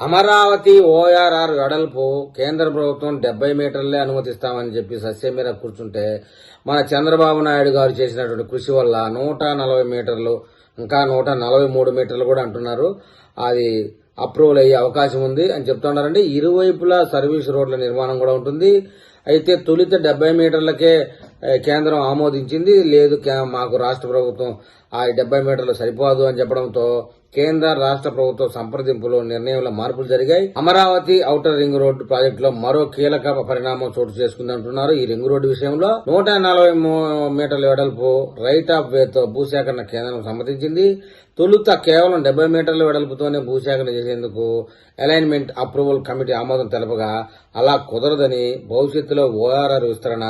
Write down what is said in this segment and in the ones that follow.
Amaravati ORR వెడల్పు కేంద్ర ప్రభుత్వం డెబ్బై మీటర్లే అనుమతిస్తామని చెప్పి సస్యం మీద కూర్చుంటే మన చంద్రబాబు నాయుడు గారు చేసినటువంటి కృషి వల్ల నూట నలభై మీటర్లు ఇంకా నూట నలభై మూడు మీటర్లు కూడా అంటున్నారు. అది అప్రూవల్ అయ్యే అవకాశం ఉంది అని చెప్తున్నారండి. ఇరువైపులా సర్వీస్ రోడ్ల నిర్మాణం కూడా ఉంటుంది. అయితే తొలిత డెబ్బై మీటర్లకే కేంద్రం ఆమోదించింది. లేదు మాకు రాష్ట్ర ప్రభుత్వం ఆ డెబ్బై మీటర్లు సరిపోదు అని చెప్పడంతో కేంద్ర రాష్ట్ర ప్రభుత్వ సంప్రదింపులో నిర్ణయంలో మార్పులు జరిగాయి. అమరావతి ఔటర్ రింగ్ రోడ్డు ప్రాజెక్టులో మరో కీలక పరిణామం చోటు చేసుకుందంటున్నారు ఈ రింగ్ రోడ్డు విషయంలో. నూట నలభై మీటర్ల వెడల్పు రైట్ ఆఫ్ వేతో భూసేకరణ కేంద్రం సమ్మతించింది తొలుత కేవలం డెబ్బై మీటర్ల వెడల్పుతోనే భూసేకరణ చేసేందుకు అలైన్మెంట్ అప్రూవల్ కమిటీ ఆమోదం తెలపగా అలా కుదరదని భవిష్యత్తులో ఓఆర్ఆర్ విస్తరణ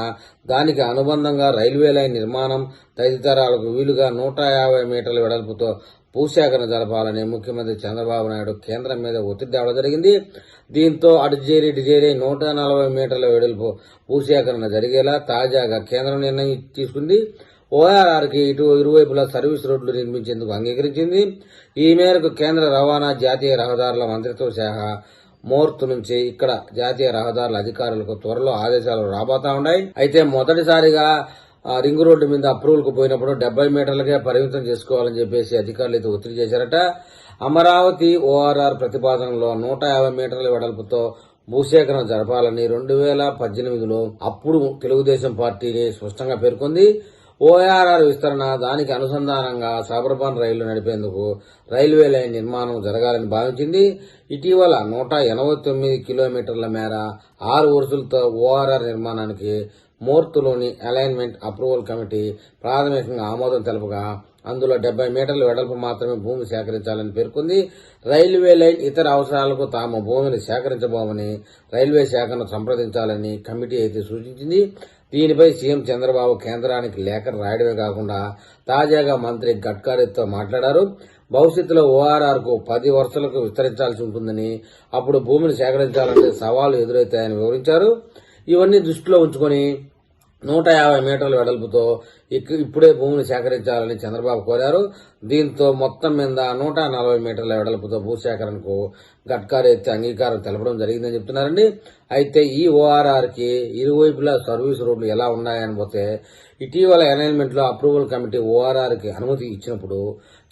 దానికి అనుబంధంగా రైల్వే లైన్ నిర్మాణం తదితరాలకు వీలుగా నూట యాభై మీటర్ల వెడల్పుతో భూసేకరణ జరపాలని ముఖ్యమంత్రి చంద్రబాబు నాయుడు కేంద్రం మీద ఒత్తిడి తేవడం జరిగింది. దీంతో అటుజేరి ఇటుజేరి నూట నలభై మీటర్ల వెడల్పు భూసేకరణ జరిగేలా తాజాగా కేంద్రం నిర్ణయం తీసుకుంది. ఓఆర్ఆర్కి ఇటు ఇరువైపులా సర్వీస్ రోడ్లు నిర్మించేందుకు అంగీకరించింది. ఈ మేరకు కేంద్ర రవాణా జాతీయ రహదారుల మంత్రిత్వ శాఖ మోర్త్ నుంచి ఇక్కడ జాతీయ రహదారుల అధికారులకు త్వరలో ఆదేశాలు రాబోతా ఉన్నాయి. అయితే మొదటిసారిగా రింగ్ రోడ్డు మీద అప్రూవల్కు పోయినప్పుడు డెబ్బై మీటర్లకే పరిమితం చేసుకోవాలని చెప్పేసి అధికారులు అయితే ఒత్తిడి చేశారట. అమరావతి ఓఆర్ఆర్ ప్రతిపాదనలో నూట యాభై మీటర్ల వెడల్పుతో భూసేకరణ జరపాలని రెండు వేల పద్దెనిమిదిలో అప్పుడు తెలుగుదేశం పార్టీని స్పష్టంగా పేర్కొంది. ఓఆర్ఆర్ విస్తరణ దానికి అనుసంధానంగా సబర్బన్ రైళ్ళు నడిపేందుకు రైల్వే లైన్ నిర్మాణం జరగాలని భావించింది. ఇటీవల నూట ఎనభై తొమ్మిది కిలోమీటర్ల మేర ఆరు వరుసలతో ఓఆర్ఆర్ నిర్మాణానికి మోర్తులోని అలైన్మెంట్ అప్రూవల్ కమిటీ ప్రాథమికంగా ఆమోదం తెలపగా అందులో డెబ్బై మీటర్ల వెడల్పు మాత్రమే భూమి సేకరించాలని పేర్కొంది. రైల్వే లైన్ ఇతర అవసరాలకు తాము భూమిని సేకరించబోమని రైల్వే శాఖను సంప్రదించాలని కమిటీ అయితే సూచించింది. దీనిపై సీఎం చంద్రబాబు కేంద్రానికి లేఖ రాయడమే కాకుండా తాజాగా మంత్రి గడ్కరీతో మాట్లాడారు. భవిష్యత్తులో ఓఆర్ఆర్కు పది వరుసలకు విస్తరించాల్సి ఉంటుందని అప్పుడు భూమిని సేకరించాలంటే సవాళ్ళు ఎదురవుతాయని వివరించారు. ఇవన్నీ దృష్టిలో ఉంచుకొని నూట యాభై మీటర్ల వెడల్పుతో ఇప్పుడే భూమిని సేకరించాలని చంద్రబాబు కోరారు. దీంతో మొత్తం మీద నూట నలభై మీటర్ల వెడల్పుతో భూసేకరణకు గడ్కారీ అంగీకారం తెలపడం జరిగిందని చెప్తున్నారండి. అయితే ఈ ఓఆర్ఆర్కి ఇరువైపులా సర్వీస్ రోడ్లు ఎలా ఉన్నాయని పోతే ఇటీవల అలైన్మెంట్లో అప్రూవల్ కమిటీ ఓఆర్ఆర్కి అనుమతి ఇచ్చినప్పుడు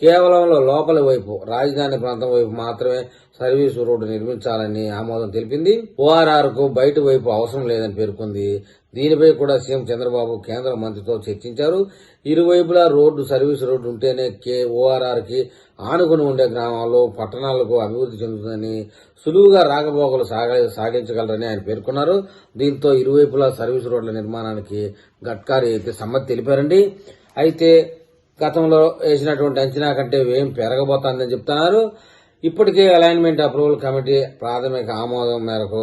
కేవలం లోపలి వైపు రాజధాని ప్రాంతం వైపు మాత్రమే సర్వీసు రోడ్డు నిర్మించాలని ఆమోదం తెలిపింది. ఓఆర్ఆర్కు బయట వైపు అవసరం లేదని పేర్కొంది. దీనిపై కూడా సీఎం చంద్రబాబు కేంద్ర మంత్రితో చర్చించారు. ఇరువైపులా రోడ్డు సర్వీస్ రోడ్డు ఉంటేనే కే ఓఆర్ఆర్కి ఆనుకుని ఉండే గ్రామాల్లో పట్టణాలకు అభివృద్ధి చెందుతుందని సులువుగా రాకపోకలు సాగ సాగించగలరని ఆయన పేర్కొన్నారు. దీంతో ఇరువైపులా సర్వీస్ రోడ్ల నిర్మాణానికి గడ్కారీ అయితే సమ్మతి తెలిపారండి. అయితే గతంలో వేసినటువంటి అంచనా కంటే వ్యయం పెరగబోతోందని చెప్తున్నారు. ఇప్పటికే అలైన్మెంట్ అప్రూవల్ కమిటీ ప్రాథమిక ఆమోదం మేరకు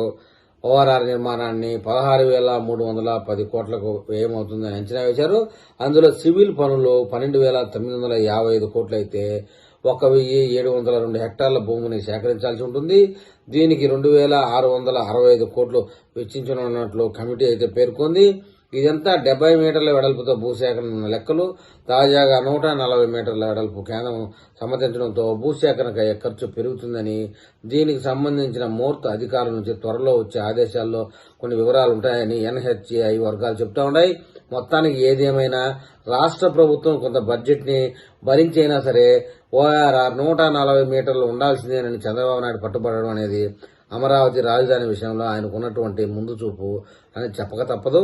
ఓఆర్ఆర్ నిర్మాణాన్ని పదహారు వేల మూడు వందల పది కోట్లకు వ్యయమవుతుందని అంచనా వేశారు. అందులో సివిల్ పనులు పన్నెండు వేల తొమ్మిది వందల యాభై ఐదు కోట్లు అయితే ఒక వెయ్యి ఏడు వందల రెండు హెక్టార్ల భూమిని సేకరించాల్సి ఉంటుంది. దీనికి రెండు వేల ఆరు వందల అరవై ఐదు కోట్లు వెచ్చించనున్నట్లు కమిటీ అయితే పేర్కొంది. ఇదంతా డెబ్బై మీటర్ల వెడల్పుతో భూసేకరణ లెక్కలు. తాజాగా నూట నలభై మీటర్ల వెడల్పు కేంద్రం సమర్థించడంతో భూసేకరణకు అయ్యే ఖర్చు పెరుగుతుందని దీనికి సంబంధించిన మూర్త అధికారుల నుంచి త్వరలో వచ్చే ఆదేశాల్లో కొన్ని వివరాలు ఉంటాయని ఎన్హెచ్ఐ వర్గాలు చెప్తా ఉన్నాయి. మొత్తానికి ఏదేమైనా రాష్ట్ర ప్రభుత్వం కొంత బడ్జెట్ని భరించైనా సరే ఓఆర్ఆర్ నూట నలభై మీటర్లు ఉండాల్సిందేనని చంద్రబాబు నాయుడు పట్టుబడడం అనేది అమరావతి రాజధాని విషయంలో ఆయనకున్నటువంటి ముందు చూపు అని చెప్పక తప్పదు.